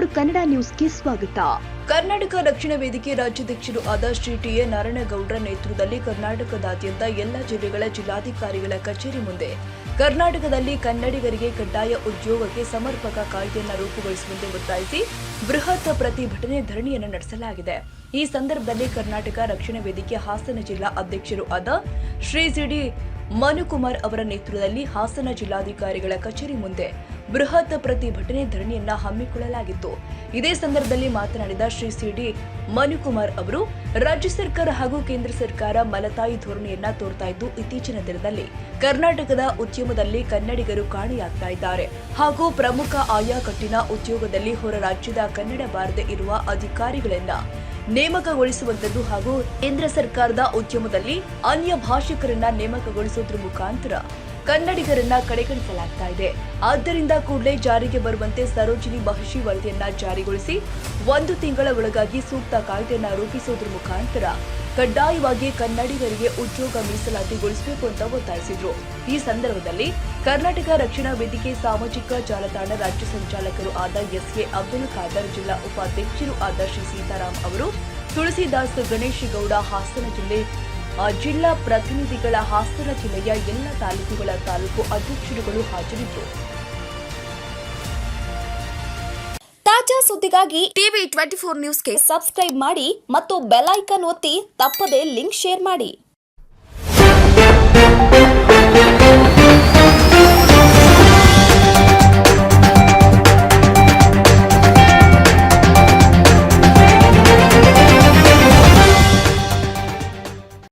Four Kannada ನ್ಯೂಸ್ಗೆ ಸ್ವಾಗತ. ಕರ್ನಾಟಕ ರಕ್ಷಣಾ ವೇದಿಕೆ ರಾಜ್ಯಾಧ್ಯಕ್ಷರು ಆದ ಶ್ರೀ ಟಿ ಎ ನಾರಾಯಣಗೌಡರ ನೇತೃತ್ವದಲ್ಲಿ ಕರ್ನಾಟಕದಾದ್ಯಂತ ಎಲ್ಲ ಜಿಲ್ಲೆಗಳ ಜಿಲ್ಲಾಧಿಕಾರಿಗಳ ಕಚೇರಿ ಮುಂದೆ ಕರ್ನಾಟಕದಲ್ಲಿ ಕನ್ನಡಿಗರಿಗೆ ಕಡ್ಡಾಯ ಉದ್ಯೋಗಕ್ಕೆ ಸಮರ್ಪಕ ಕಾಯ್ದೆಯನ್ನು ರೂಪುಗೊಳಿಸುವಂತೆ ಒತ್ತಾಯಿಸಿ ಬೃಹತ್ ಪ್ರತಿಭಟನೆ ಧರಣಿಯನ್ನು ನಡೆಸಲಾಗಿದೆ. ಈ ಸಂದರ್ಭದಲ್ಲಿ ಕರ್ನಾಟಕ ರಕ್ಷಣಾ ವೇದಿಕೆ ಹಾಸನ ಜಿಲ್ಲಾ ಅಧ್ಯಕ್ಷರು ಆದ ಶ್ರೀ ಸಿಡಿ ಮನುಕುಮಾರ್ ಅವರ ನೇತೃತ್ವದಲ್ಲಿ ಹಾಸನ ಜಿಲ್ಲಾಧಿಕಾರಿಗಳ ಕಚೇರಿ ಮುಂದೆ ಬೃಹತ್ ಪ್ರತಿಭಟನೆ ಧರಣಿಯನ್ನ ಹಮ್ಮಿಕೊಳ್ಳಲಾಗಿತ್ತು. ಇದೇ ಸಂದರ್ಭದಲ್ಲಿ ಮಾತನಾಡಿದ ಶ್ರೀ ಸಿಡಿ ಮನುಕುಮಾರ್ ಅವರು, ರಾಜ್ಯ ಸರ್ಕಾರ ಹಾಗೂ ಕೇಂದ್ರ ಸರ್ಕಾರ ಮಲತಾಯಿ ಧೋರಣೆಯನ್ನ ತೋರ್ತಾ ಇದ್ದು ಇತ್ತೀಚಿನ ದಿನದಲ್ಲಿ ಕರ್ನಾಟಕದ ಉದ್ಯಮದಲ್ಲಿ ಕನ್ನಡಿಗರು ಕಾಣೆಯಾಗ್ತಾ ಇದ್ದಾರೆ. ಹಾಗೂ ಪ್ರಮುಖ ಆಯಾಕಟ್ಟಿನ ಉದ್ಯೋಗದಲ್ಲಿ ಹೊರ ರಾಜ್ಯದ ಕನ್ನಡ ಬಾರದೆ ಇರುವ ಅಧಿಕಾರಿಗಳನ್ನ ನೇಮಕಗೊಳಿಸುವಂತದ್ದು ಹಾಗೂ ಕೇಂದ್ರ ಸರ್ಕಾರದ ಉದ್ಯಮದಲ್ಲಿ ಅನ್ಯ ಭಾಷಿಕರನ್ನ ನೇಮಕಗೊಳಿಸುವುದರ ಮುಖಾಂತರ ಕನ್ನಡಿಗರನ್ನ ಕಡೆಗಣಿಸಲಾಗ್ತಾ ಇದೆ. ಆದ್ದರಿಂದ ಕೂಡಲೇ ಜಾರಿಗೆ ಬರುವಂತೆ ಸರೋಜಿನಿ ಮಹಿಷಿ ವರದಿಯನ್ನ ಜಾರಿಗೊಳಿಸಿ ಒಂದು ತಿಂಗಳ ಒಳಗಾಗಿ ಸೂಕ್ತ ಕಾಯ್ದೆಯನ್ನ ರೂಪಿಸುವುದರ ಮುಖಾಂತರ ಕಡ್ಡಾಯವಾಗಿ ಕನ್ನಡಿಗರಿಗೆ ಉದ್ಯೋಗ ಮೀಸಲಾತಿಗೊಳಿಸಬೇಕು ಅಂತ ಒತ್ತಾಯಿಸಿದ್ರು. ಈ ಸಂದರ್ಭದಲ್ಲಿ ಕರ್ನಾಟಕ ರಕ್ಷಣಾ ವೇದಿಕೆ ಸಾಮಾಜಿಕ ಜಾಲತಾಣ ರಾಜ್ಯ ಸಂಚಾಲಕರು ಆದ ಎಸ್ಎ ಅಬ್ದುಲ್ ಖಾದರ್ ಜಿಲ್ಲಾ ಉಪಾಧ್ಯಕ್ಷರು ಆದ ಶ್ರೀ ಸೀತಾರಾಮ್ ಅವರು, ತುಳಸಿದಾಸ್ ಗಣೇಶ್ ಗೌಡ ಹಾಸನ ಜಿಲ್ಲೆ ಜಿಲ್ಲಾ ಪ್ರತಿನಿಧಿಗಳ ಹಾಸನ ಜಿಲ್ಲೆಯ ಎಲ್ಲ ತಾಲೂಕುಗಳ ತಾಲೂಕು ಅಧ್ಯಕ್ಷರುಗಳು ಹಾಜರಿದ್ದರು. ತಾಜಾ ಸುದ್ದಿಗಾಗಿ ಟಿವಿ ಟ್ವೆಂಟಿ ಫೋರ್ ನ್ಯೂಸ್ಗೆ ಸಬ್ಸ್ಕ್ರೈಬ್ ಮಾಡಿ ಮತ್ತು ಬೆಲ್ ಐಕಾನ್ ಒತ್ತಿ ತಪ್ಪದೇ ಲಿಂಕ್ ಶೇರ್ ಮಾಡಿ.